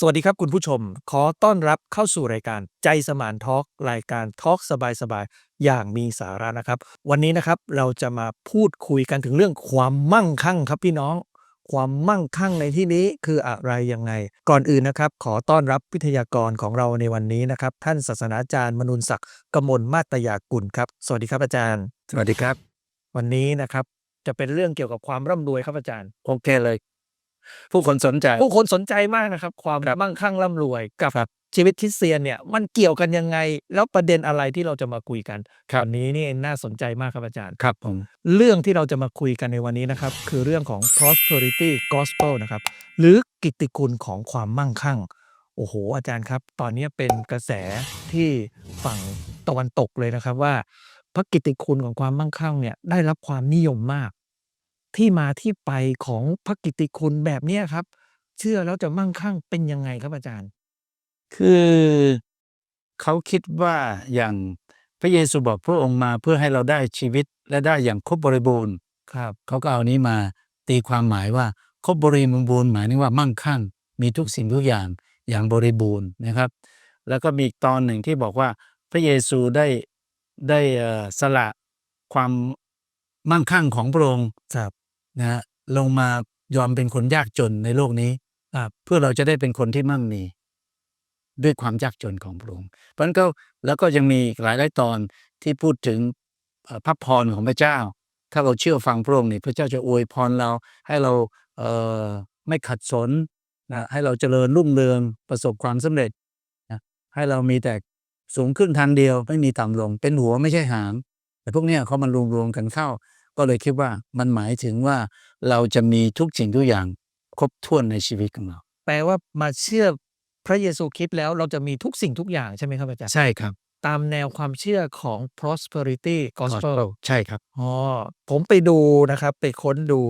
สวัสดีครับคุณผู้ชม ขอต้อนรับเข้าสู่รายการใจสมานทอล์กรายการทอล์กสบายๆ อย่างมีสาระนะครับ วันนี้นะครับเราจะมาพูดคุยกันถึงเรื่องความมั่งคั่งครับพี่น้อง ความมั่งคั่งในที่นี้คืออะไรยังไง ก่อนอื่นนะครับ ขอต้อนรับวิทยากรของเราในวันนี้นะครับ ท่านศาสนาจารย์มนุนศักดิ์กมลมาตยากุลครับสวัสดีครับอาจารย์ สวัสดีครับ วันนี้นะครับจะเป็นเรื่องเกี่ยวกับความร่ำรวยครับอาจารย์โอเคเลย ผู้คนสนใจ ผู้คนสนใจมากนะครับ ความครับมั่งคั่งร่ำรวยกับชีวิตคริสเตียนเนี่ยมันเกี่ยวกันยังไง แล้วประเด็นอะไรที่เราจะมาคุยกันวันนี้นี่น่าสนใจมากครับอาจารย์ครับผมเรื่องที่เราจะมาคุยกันในวันนี้นะครับ คือเรื่องของ prosperity gospel นะครับ หรือกิตติคุณของความมั่งคั่ง โอ้โห อาจารย์ครับ ตอนนี้เป็นกระแสที่ฝั่งตะวันตกเลยนะครับว่าพระกิตติคุณของความมั่งคั่งเนี่ยได้รับความนิยมมาก ที่มาที่ไปของพระกิตติคุณแบบเนี้ยครับ เชื่อแล้วจะมั่งคั่งเป็นยังไงครับอาจารย์ คือเขาคิดว่าอย่างพระเยซูบอกพระองค์มาเพื่อให้เราได้ชีวิตและได้อย่างครบบริบูรณ์ครับ เขาก็เอานี้มาตีความหมายว่าครบบริบูรณ์หมายถึงว่ามั่งคั่ง มีทุกสิ่งทุกอย่างอย่างบริบูรณ์นะครับ แล้วก็มีอีกตอนหนึ่งที่บอกว่าพระเยซูได้ได้เอ่อสละความมั่งคั่งของพระองค์ครับ นะลงมายอมเป็นคนยากจนในโลกนี้เพื่อเราจะได้เป็นคนที่มั่งมี ด้วยความยากจนของพระองค์เพราะฉะนั้นก็แล้วก็ยังมีหลายหลายตอนที่พูดถึงพระพรของพระเจ้า ถ้าเราเชื่อฟังพระองค์นี่พระเจ้าจะอวยพรเราให้เราเไม่ขัดสนนะให้เราเจริญรุ่งเรืองประสบความสำเร็จนะให้เรามีแต่สูงขึ้นทางเดียวไม่มีต่ำลง เป็นหัวไม่ใช่หาง แต่พวกนี้เขามันรวมๆกันเข้า ก็เลยคิดว่ามันหมายถึงว่าเราจะมีทุกสิ่งทุกอย่างครบถ้วนในชีวิตของเรา แปลว่ามาเชื่อพระเยซูคริสต์แล้วเราจะมีทุกสิ่งทุกอย่างใช่ไหมครับอาจารย์ ใช่ครับ ตามแนวความเชื่อของ prosperity gospel ใช่ครับอ๋อผมไปดูนะครับ ไปค้นดู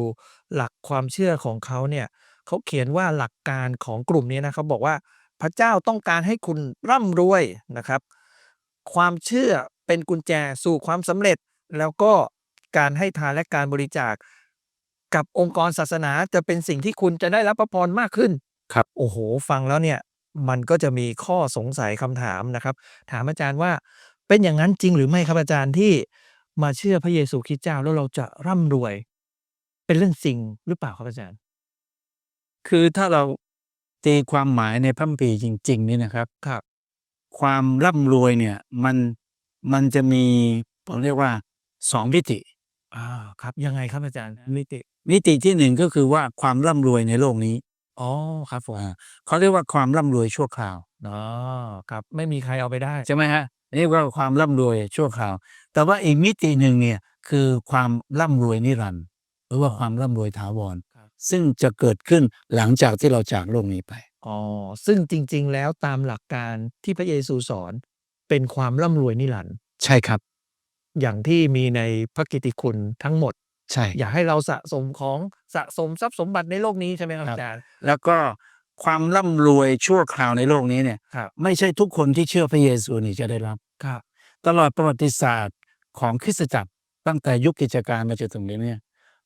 หลักความเชื่อของเขาเนี่ยเขาเขียนว่าหลักการของกลุ่มนี้นะเขาบอกว่าพระเจ้าต้องการให้คุณร่ำรวยนะครับ ความเชื่อเป็นกุญแจสู่ความสำเร็จแล้วก็ การให้ทานและการบริจาค กับองค์กรศาสนาจะเป็นสิ่งที่คุณจะได้รับพระพรมากขึ้นครับ โอ้โห ฟังแล้วเนี่ยมันก็จะมีข้อสงสัยคำถามนะครับ ถามอาจารย์ว่าเป็นอย่างนั้นจริงหรือไม่ครับอาจารย์ที่มาเชื่อพระเยซูคริสต์เจ้าแล้วเราจะร่ำรวย เป็นเรื่องจริงหรือเปล่าครับอาจารย์ คือถ้าเราตีความหมายในพระคัมภีร์จริง ๆ นี่นะครับครับ ความร่ำรวยเนี่ยมันมันจะมีผมเรียกว่าสองมิติ อ่า ครับ ยังไงครับอาจารย์นิติ มิติที่หนึ่งก็คือว่า ความร่ำรวยในโลกนี้ อ๋อ ครับผมอ่าเขาเรียกว่า ความร่ำรวยชั่วคราว อ๋อ ครับ ไม่มีใครเอาไปได้ ใช่ไหมฮะนี่ว่า ความร่ำรวยชั่วคราว แต่ว่าอีกมิติหนึ่งเนี่ย คือความร่ำรวยนิรันดร์ หรือว่าความร่ำรวยถาวร ครับ ซึ่งจะเกิดขึ้นหลังจากที่เราจากโลกนี้ไป อ๋อ ซึ่งจริง ๆ แล้ว ตามหลักการที่พระเยซูสอน เป็นความร่ำรวยนิรันดร์ ใช่ครับ อย่างที่มีในพระกิตติคุณทั้งหมด ใช่ อยากให้เราสะสมของสะสมทรัพย์สมบัติในโลกนี้ใช่ไหมครับครับ อาจารย์ แล้วก็ความร่ำรวยชั่วคราวในโลกนี้เนี่ยครับ ไม่ใช่ทุกคนที่เชื่อพระเยซูนี่จะได้รับ ครับ ตลอดประวัติศาสตร์ของคริสตจักรตั้งแต่ยุคกิจการมาจนถึงนี้เนี่ย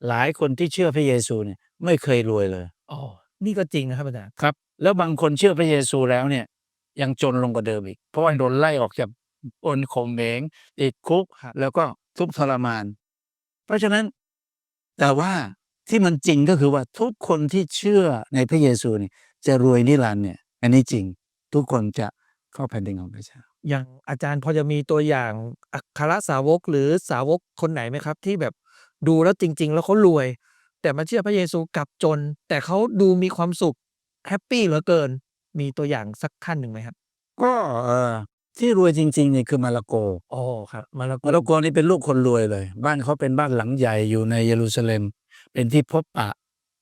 หลายคนที่เชื่อพระเยซูเนี่ยไม่เคยรวยเลยอ๋อ นี่ก็จริงนะครับอาจารย์ ครับ แล้วบางคนเชื่อพระเยซูแล้วเนี่ยยังจนลงกว่าเดิมอีก เพราะว่าโดนไล่ออกจาก อนข่มเหงติดคุกครับแล้วก็ทุกข์ทรมาน เพราะฉะนั้น แต่ว่าที่มันจริงก็คือว่าทุกคนที่เชื่อในพระเยซูเนี่ยจะรวยนิรันดร์เนี่ย อันนี้จริง ทุกคนจะเข้าแผ่นดินของพระเจ้าอย่างอาจารย์พอจะมีตัวอย่างอัครสาวกหรือสาวกคนไหนไหมครับ ที่แบบดูแล้วจริง ๆ แล้วเขารวย แต่มาเชื่อพระเยซูกลับจน แต่เขาดูมีความสุขแฮปปี้เหลือเกิน มีตัวอย่างสักขั้นหนึ่งไหมครับ ก็เอ่อ ที่รวยจริงๆเนี่ยคือมาระโก อ๋อครับมาแล้วมาระโกนี่เป็นลูกคนรวยเลย บ้านเขาเป็นบ้านหลังใหญ่อยู่ในเยรูซาเล็ม เป็นที่พบปะ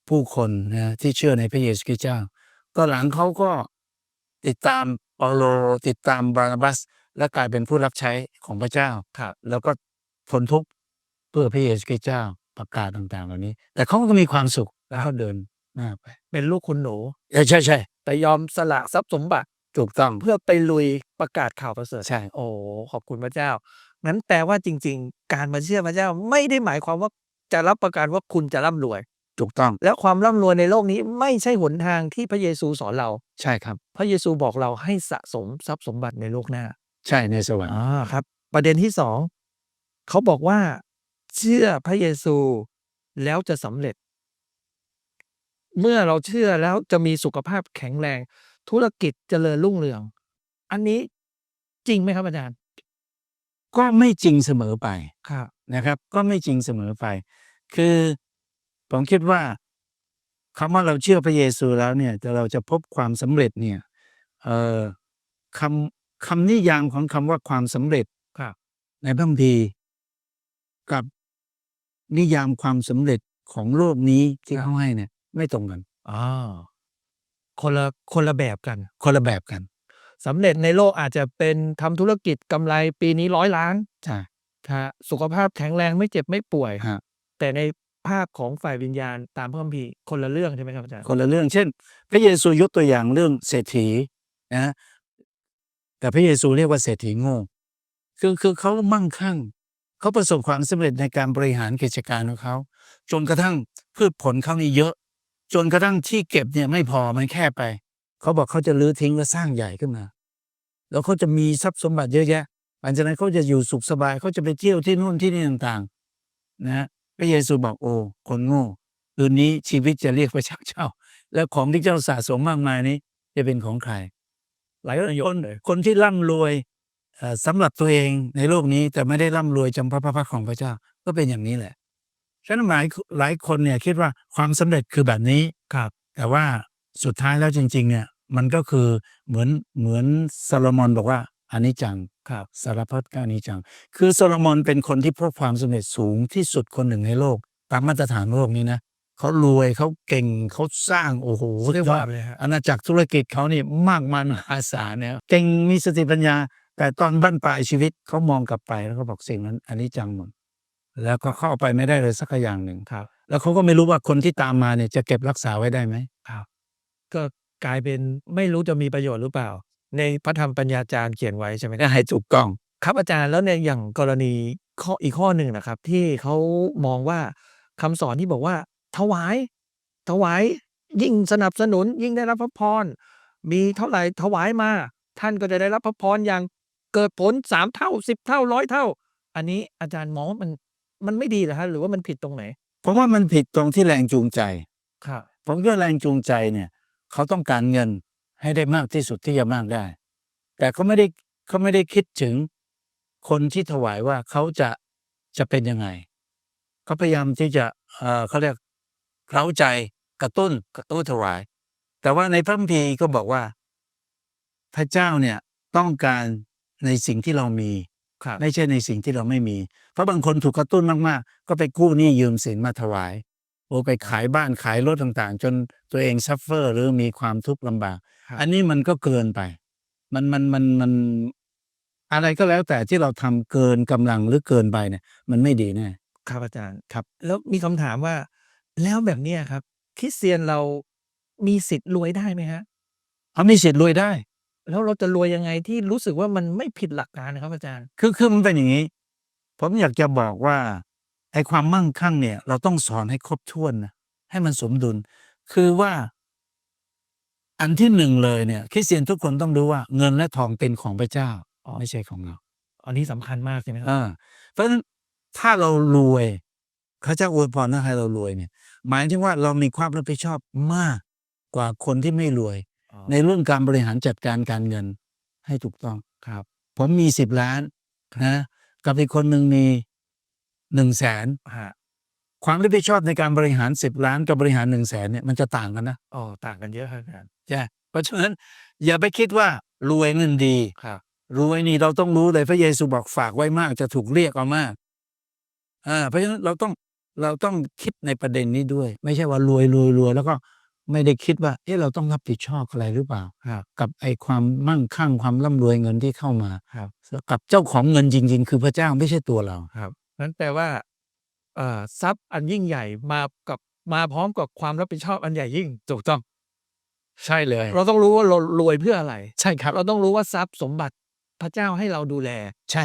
ผู้คนนะที่เชื่อในพระเยซูคริสต์เจ้า ก็หลังเขาก็ติดตามเปาโลติดตามบานาบัส และกลายเป็นผู้รับใช้ของพระเจ้าครับแล้วก็ทนทุกข์เพื่อพระเยซูคริสต์เจ้าประกาศต่างๆ เหล่านี้ แต่เขาก็มีความสุขแล้วเขาเดินหน้าไปเป็นลูกคุณหนู เออใช่ใช่แต่ยอมสละทรัพย์สมบัติ ถูกต้อง เพื่อไปลุยประกาศข่าวประเสริฐ ใช่ โอ้ ขอบคุณพระเจ้า งั้นแปลว่าจริง ๆ การมาเชื่อพระเจ้าไม่ได้หมายความว่าจะรับประกันว่าคุณจะร่ำรวย ถูกต้องแล้วความร่ำรวยในโลกนี้ไม่ใช่หนทางที่พระเยซูสอนเรา ใช่ครับ พระเยซูบอกเราให้สะสมทรัพย์สมบัติในโลกหน้า ใช่ในสวรรค์อ่าครับ ประเด็นที่สองเขาบอกว่า เชื่อพระเยซูแล้วจะสำเร็จ เมื่อเราเชื่อแล้วจะมีสุขภาพแข็งแรงธุรกิจเจริญรุ่งเรือง อันนี้จริงไหมครับอาจารย์ ก็ไม่จริงเสมอไปครับนะครับ ก็ไม่จริงเสมอไป คือผมคิดว่าคำว่าเราเชื่อพระเยซูแล้วเนี่ยจะเราจะพบความสำเร็จเนี่ยเอ่อคำคำนิยามของคำว่าความสำเร็จครับ ในพระคัมภีร์กับนิยามความสำเร็จของโลกนี้ที่เขาให้เนี่ย ไม่ตรงกันอ่า คนละคนละแบบกัน คนละแบบกันสำเร็จในโลกอาจจะเป็นทำธุรกิจกำไรปีนี้ร้อยล้านใช่ฮะสุขภาพแข็งแรงไม่เจ็บไม่ป่วย ฮะแต่ในภาคของฝ่ายวิญญาณตามพระคัมภีร์คนละเรื่องใช่ไหมครับอาจารย์คนละเรื่องเช่น พระเยซูยกตัวอย่างเรื่องเศรษฐีนะแต่พระเยซูเรียกว่าเศรษฐีโง่คือคือเขามั่งคั่ง เขาประสบความสำเร็จในการบริหารกิจการของเขาจนกระทั่งพืชผลเขานี่เยอะ จนกระทั่งที่เก็บเนี่ยไม่พอมันแค่ไป เขาบอกเขาจะลื้อทิ้งแล้วสร้างใหญ่ขึ้นมา แล้วเขาจะมีทรัพย์สมบัติเยอะแยะหลังจากนั้นเขาจะอยู่สุขสบายเขาจะไปเที่ยวที่นู่นที่นี่ต่างๆนะพระเยซูบอกโอ้คนโง่คืนนี้ชีวิตจะเรียกพระเจ้าเจ้า แล้วของที่เจ้าสะสมมากมายนี้ จะเป็นของใคร หลายคนยนเลยคนที่ร่ำรวยเอ่อสำหรับตัวเองในโลกนี้แต่ไม่ได้ร่ำรวยจำพระพระพักของพระเจ้าก็เป็นอย่างนี้แหละ ฉะนั้นหลายหลายคนเนี่ยคิดว่าความสำเร็จคือแบบนี้ครับ แต่ว่าสุดท้ายแล้วจริง ๆ เนี่ย มันก็คือเหมือนเหมือนโซโลมอนบอกว่าอานิจจังครับสารพัดก็อานิจจัง คือโซโลมอนเป็นคนที่พบความสำเร็จสูงที่สุดคนหนึ่งในโลก ตามมาตรฐานโลกนี้นะเขารวยเขาเก่งเขาสร้างโอ้โหเรียกยอว่าดเลยฮะอาณาจักรธุรกิจเขานี่มากมายมหาศาลเนี่ยเก่งมีสติปัญญา แต่ตอนบั้นปลายชีวิตเขามองกลับไปแล้วก็บอกสิ่งนั้นอันนี้จังหมด แล้วก็เข้าไปไม่ได้เลยสักอย่างหนึ่งครับ แล้วเขาก็ไม่รู้ว่าคนที่ตามมาเนี่ยจะเก็บรักษาไว้ได้ไหมก็กลายเป็นไม่รู้จะมีประโยชน์หรือเปล่า ในพระธรรมปัญญาจารย์เขียนไว้ใช่ไหมครับได้ให้ถูกต้อง ครับอาจารย์แล้วในอย่างกรณีข้ออีกข้อหนึ่งนะครับ ที่เขามองว่าคำสอนที่บอกว่า ถวาย ถวายยิ่งสนับสนุนยิ่งได้รับพระพรมีเท่าไหร่ถวายมา ท่านก็จะได้รับพระพรอย่างเกิดผลสามเท่าสิบเท่าร้อยเท่า อันนี้อาจารย์มองว่ามัน มันไม่ดีเหรอฮะหรือว่ามันผิดตรงไหนเพราะว่ามันผิดตรงที่แรงจูงใจ ครับผมก็แรงจูงใจเนี่ย เขาต้องการเงินให้ได้มากที่สุดที่จะมากได้ แต่เขาไม่ได้เขาไม่ได้คิดถึงคนที่ถวายว่าเขาจะจะเป็นยังไงเขาพยายามที่จะเอ่อเขาเรียกเร้าใจกระตุ้นกระตุ้นถวาย แต่ว่าในพระคัมภีร์ก็บอกว่า พระเจ้าเนี่ยต้องการในสิ่งที่เรามี ครับ ไม่ใช่ในสิ่งที่เราไม่มี เพราะบางคนถูกกระตุ้นมากๆ ก็ไปกู้หนี้ยืมสินมาถวาย โอ้ไปขายบ้านขายรถต่างๆ จนตัวเองซัฟเฟอร์หรือมีความทุกข์ลำบาก ครับ อันนี้มันก็เกินไป มันมันมันมันอะไรก็แล้วแต่ที่เราทำเกินกำลังหรือเกินไปเนี่ยมันไม่ดีแน่ ครับอาจารย์ครับ แล้วมีคำถามว่า แล้วแบบเนี้ยครับ คริสเตียนเรามีสิทธิ์รวยได้ไหมฮะ เขามีสิทธิ์รวยได้ แล้วเราจะรวยยังไงที่รู้สึกว่ามันไม่ผิดหลักการนะครับอาจารย์ คือคือมันเป็นอย่างนี้ ผมอยากจะบอกว่าไอ้ความมั่งคั่งเนี่ย เราต้องสอนให้ครบถ้วนนะให้มันสมดุล คือว่า อันที่หนึ่งเลยเนี่ยคริสเตียนทุกคนต้องรู้ว่าเงินและทองเป็นของพระเจ้าอ๋อไม่ใช่ของเรา อันนี้สำคัญมากใช่ไหมครัเออเพราะฉะนั้นถ้าเรารวยเขาจะอวยพรให้เรารวยเนี่ย หมายถึงว่าเรามีความรับผิดชอบมากกว่าคนที่ไม่รวยอ๋อ ในเรื่องการบริหารจัดการการเงินให้ถูกต้องครับ ผมมีสิบล้านนะกับอีกคนหนึ่งมีหนึ่งแสนฮะความรับผิดชอบในการบริหารสิบล้านกับบริหารหนึ่งแสนเนี่ยมันจะต่างกันนะอ๋อต่างกันเยอะครับอาจารย์ใช่เพราะฉะนั้นอย่าไปคิดว่ารวยเงินดีครับรวยนี่เราต้องรู้เลยพระเยซูบอกฝากไว้มากจะถูกเรียกเอามากอ่าเพราะฉะนั้นเราต้องเราต้องคิดในประเด็นนี้ด้วย ไม่ใช่ว่ารวยรวยรวยแล้วก็ ไม่ได้คิดว่า เอ๊ะเราต้องรับผิดชอบอะไรหรือเปล่า ครับ กับไอ้ความมั่งคั่งความร่ำรวยเงินที่เข้ามา ครับ กับเจ้าของเงินจริง ๆ คือพระเจ้าไม่ใช่ตัวเรา ครับนั้นแปลว่าเอ่อทรัพย์อันยิ่งใหญ่มากับมาพร้อมกับความรับผิดชอบอันใหญ่ยิ่ง ถูกต้อง ใช่เลย เราต้องรู้ว่าเรารวยเพื่ออะไร ใช่ครับ เราต้องรู้ว่าทรัพย์สมบัติพระเจ้าให้เราดูแล ใช่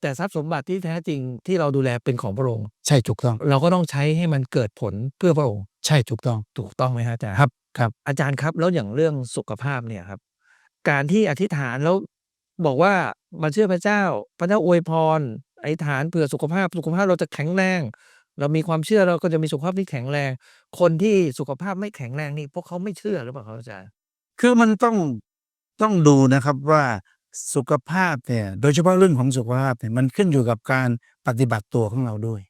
แต่ทรัพย์สมบัติที่แท้จริงที่เราดูแลเป็นของพระองค์ ใช่ถูกต้อง เราก็ต้องใช้ให้มันเกิดผลเพื่อพระองค์ใช่ใช่ถูกต้องถูกต้องไหมฮะอาจารย์ครับครับ อาจารย์ครับแล้วอย่างเรื่องสุขภาพเนี่ยครับ การที่อธิษฐานแล้วบอกว่ามาเชื่อพระเจ้า พระเจ้าอวยพรอธิษฐานเผื่อสุขภาพสุขภาพเราจะแข็งแรง เรามีความเชื่อเราก็จะมีสุขภาพที่แข็งแรง คนที่สุขภาพไม่แข็งแรงนี่พวกเขาไม่เชื่อหรือเปล่าครับอาจารย์ คือมันต้องต้องดูนะครับว่าสุขภาพเนี่ยโดยเฉพาะเรื่องของสุขภาพเนี่ยมันขึ้นอยู่กับการปฏิบัติตัวของเราด้วย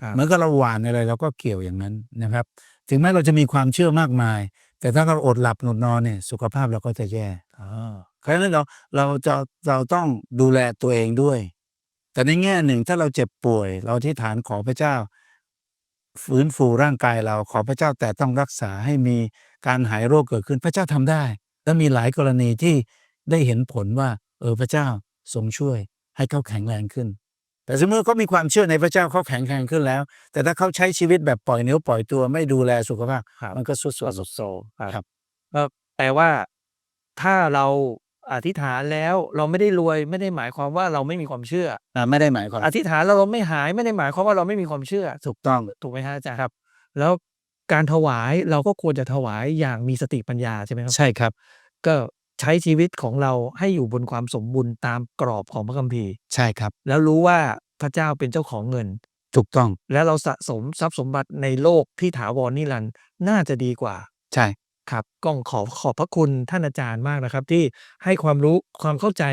ครับ เหมือนกับเราหวานอะไรเราก็เกี่ยวอย่างนั้นนะครับ ถึงแม้เราจะมีความเชื่อมากมาย แต่ถ้าเราอดหลับอดนอนเนี่ยสุขภาพเราก็จะแย่เพราะฉะนั้นเราเราจะเราต้องดูแลตัวเองด้วย แต่ในแง่หนึ่งถ้าเราเจ็บป่วย เราที่ฐานขอพระเจ้า ฟื้นฟูร่างกายเราขอพระเจ้าแต่ต้องรักษาให้มีการหายโรคเกิดขึ้นพระเจ้าทำได้ และมีหลายกรณีที่ได้เห็นผลว่า เออพระเจ้าทรงช่วยให้เขาแข็งแรงขึ้น แต่สมมติเขามีความเชื่อในพระเจ้าเขาแข็งแรงขึ้นแล้ว แต่ถ้าเขาใช้ชีวิตแบบปล่อยเนื้อปล่อยตัวไม่ดูแลสุขภาพครับมันก็สุดโทรก็มสุดโซลครับก็แปลว่าถ้าเราอธิษฐานแล้วเราไม่ได้รวยไม่ได้หมายความว่าเราไม่มีความเชื่ออ่าไม่ได้หมายความอธิษฐานแล้วเราไม่หายไม่ได้หมายความว่าเราไม่มีความเชื่อ ถูกต้องถูกไหมฮะอาจารย์ครับ แล้วการถวายเราก็ควรจะถวายอย่างมีสติปัญญาใช่ไหมครับใช่ครับ ก็ ใช้ชีวิตของเราให้อยู่บนความสมบูรณ์ตามกรอบของพระคัมภีร์ ใช่ครับ แล้วรู้ว่าพระเจ้าเป็นเจ้าของเงิน ถูกต้อง และเราสะสมทรัพย์สมบัติในโลกที่ถาวรนิรันดร์น่าจะดีกว่า ใช่ ครับก็ขอขอบพระคุณท่านอาจารย์มากนะครับ ที่ให้ความรู้ความเข้าใจ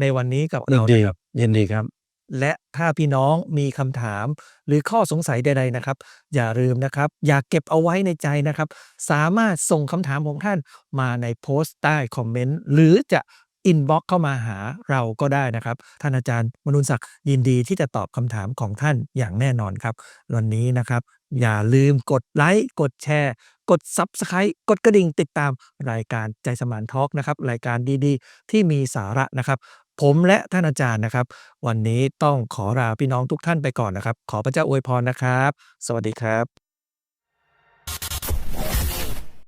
ในวันนี้กับยินเราดีนะครับ ยินดีครับ และถ้าพี่น้องมีคำถามหรือข้อสงสัยใด ๆนะครับ อย่าลืมนะครับ อย่าเก็บเอาไว้ในใจนะครับ สามารถส่งคำถามของท่านมาในโพสต์ใต้คอมเมนต์หรือจะอินบ็อกเข้ามาหาเราก็ได้นะครับ ท่านอาจารย์มนุนศักดิ์ยินดีที่จะตอบคำถามของท่านอย่างแน่นอนครับ วันนี้นะครับ อย่าลืมกดไลค์กดแชร์ กด Subscribe กดกระดิ่งติดตามรายการใจสมานทอล์กนะครับ รายการดีๆ ที่มีสาระนะครับ ผมและท่านอาจารย์นะครับ วันนี้ต้องขอลาพี่น้องทุกท่านไปก่อนนะครับ ขอพระเจ้าอวยพรนะครับ สวัสดีครับ